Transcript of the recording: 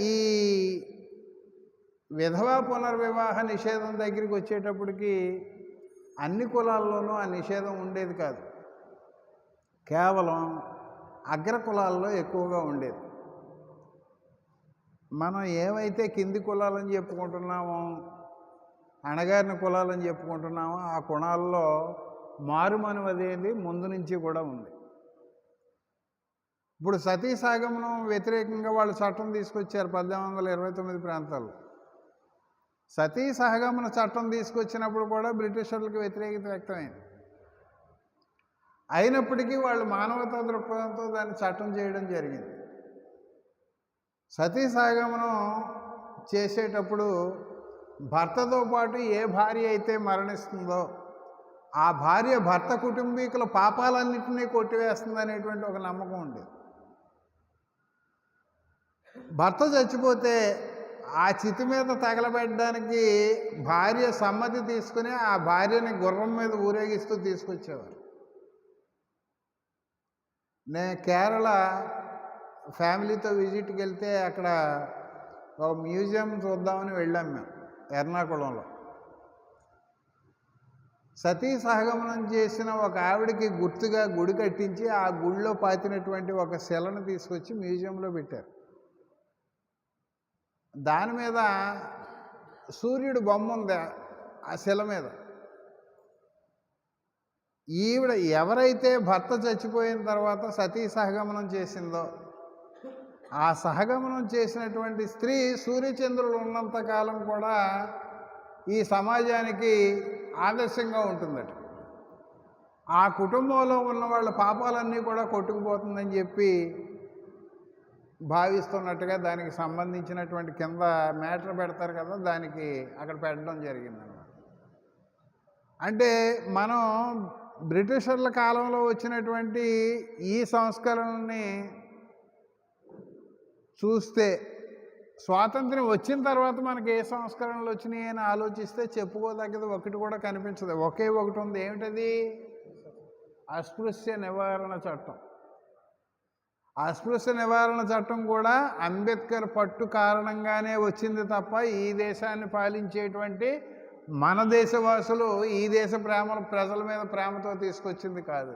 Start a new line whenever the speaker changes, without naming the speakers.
ఈ విధవా పునర్వివాహ నిషేధం దగ్గరికి వచ్చేటప్పటికి అన్ని కులాల్లోనూ ఆ నిషేధం ఉండేది కాదు. కేవలం అగ్ర కులాల్లో ఎక్కువగా ఉండేది. మనం ఏవైతే కింది కులాలని చెప్పుకుంటున్నామో అణగారిన కులాలని చెప్పుకుంటున్నామో ఆ కుణాల్లో మారుమనువదేది ముందు నుంచి కూడా ఉంది. ఇప్పుడు సతీ సాగమనం వ్యతిరేకంగా వాళ్ళు చట్టం తీసుకొచ్చారు పద్దెనిమిది వందల ఇరవై తొమ్మిది ప్రాంతాల్లో. సతీ సహగమన చట్టం తీసుకొచ్చినప్పుడు కూడా బ్రిటిషర్లకు వ్యతిరేకత వ్యక్తమైంది. అయినప్పటికీ వాళ్ళు మానవతా దృక్పథంతో దాన్ని చట్టం చేయడం జరిగింది. సతీ సహగమనం చేసేటప్పుడు భర్తతో పాటు ఏ భార్య అయితే మరణిస్తుందో ఆ భార్య భర్త కుటుంబీకుల పాపాలన్నింటినీ కొట్టివేస్తుంది అనేటువంటి ఒక నమ్మకం ఉండేది. భర్త చచ్చిపోతే ఆ చితి మీద తగలబెట్టడానికి భార్య సమ్మతి తీసుకుని ఆ భార్యని గుర్రం మీద ఊరేగిస్తూ తీసుకొచ్చేవారు. నేను కేరళ ఫ్యామిలీతో విజిట్కి వెళ్తే అక్కడ ఒక మ్యూజియం చూద్దామని వెళ్ళాం మేము ఎర్నాకుళంలో. సతీ సహగమనం చేసిన ఒక ఆవిడకి గుర్తుగా గుడి కట్టించి ఆ గుడిలో పాతినటువంటి ఒక శిలను తీసుకొచ్చి మ్యూజియంలో పెట్టారు. దాని మీద సూర్యుడు బొమ్మ ఉంది ఆ శిల మీద. ఈవిడ ఎవరైతే భర్త చచ్చిపోయిన తర్వాత సతీ సహగమనం చేసిందో ఆ సహగమనం చేసినటువంటి స్త్రీ సూర్యచంద్రులు ఉన్నంత కాలం కూడా ఈ సమాజానికి ఆదర్శంగా ఉంటుందట. ఆ కుటుంబంలో ఉన్న వాళ్ళ పాపాలన్నీ కూడా కొట్టుకుపోతుందని చెప్పి భావిస్తున్నట్టుగా దానికి సంబంధించినటువంటి కింద మ్యాటర్ పెడతారు కదా దానికి అక్కడ పెట్టడం జరిగిందన్నమాట. అంటే మనం బ్రిటిషర్ల కాలంలో వచ్చినటువంటి ఈ సంస్కరణని చూస్తే స్వాతంత్ర్యం వచ్చిన తర్వాత మనకి ఏ సంస్కరణలు వచ్చినాయి అని ఆలోచిస్తే చెప్పుకోదగ్గది ఒకటి కూడా కనిపించదు. ఒకే ఒకటి ఉంది. ఏమిటది? అస్పృశ్య నివారణ చట్టం. అస్పృశ్య నివారణ చట్టం కూడా అంబేద్కర్ పట్టు కారణంగానే వచ్చింది తప్ప ఈ దేశాన్ని పాలించేటువంటి మన దేశవాసులు ఈ దేశ ప్రేమ ప్రజల మీద ప్రేమతో తీసుకొచ్చింది కాదు.